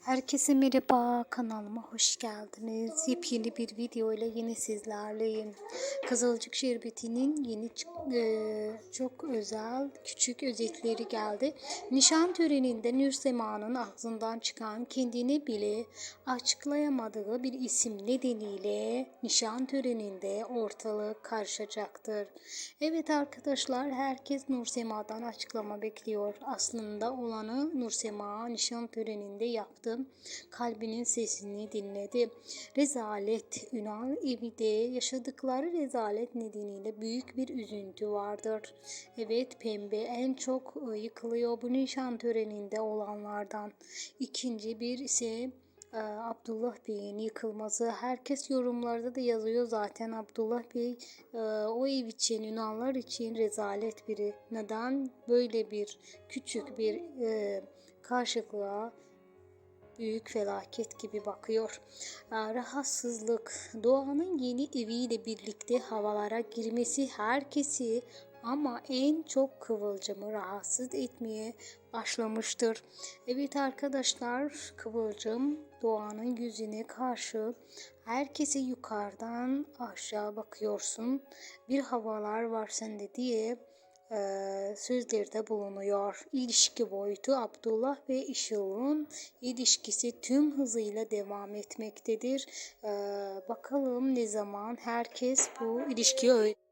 Herkese merhaba kanalıma hoş geldiniz. Yepyeni bir video ile yine sizlerleyim. Kızılcık Şerbeti'nin yeni e, çok özel küçük özetleri geldi. Nişan töreninde Nursema'nın ağzından çıkan kendini bile açıklayamadığı bir isim nedeniyle nişan töreninde ortalık karışacaktır. Evet arkadaşlar herkes Nursema'dan açıklama bekliyor. Aslında olanı Nursema nişan töreninde yaptı. Kalbinin sesini dinledi. Rezalet Ünal evinde yaşadıkları rezalet nedeniyle büyük bir üzüntü vardır. Evet pembe en çok e, yıkılıyor bu nişan töreninde olanlardan. İkinci bir ise e, Abdullah Bey'in yıkılması. Herkes yorumlarda da yazıyor zaten Abdullah Bey e, o ev için, Yunanlar için rezalet biri. Neden böyle bir küçük bir karşılığa büyük felaket gibi bakıyor. Rahatsızlık, Doğan'ın yeni eviyle birlikte havalara girmesi herkesi ama en çok Kıvılcım'ı rahatsız etmeye başlamıştır. Evet arkadaşlar Kıvılcım Doğan'ın yüzüne karşı herkese yukarıdan aşağı bakıyorsun. Bir havalar var sende diye eee, sözlerde bulunuyor. İlişki boyutu Abdullah ve Işıl'ın ilişkisi tüm hızıyla devam etmektedir. Eee, bakalım ne zaman herkes bu ilişkiyi öğrenecek.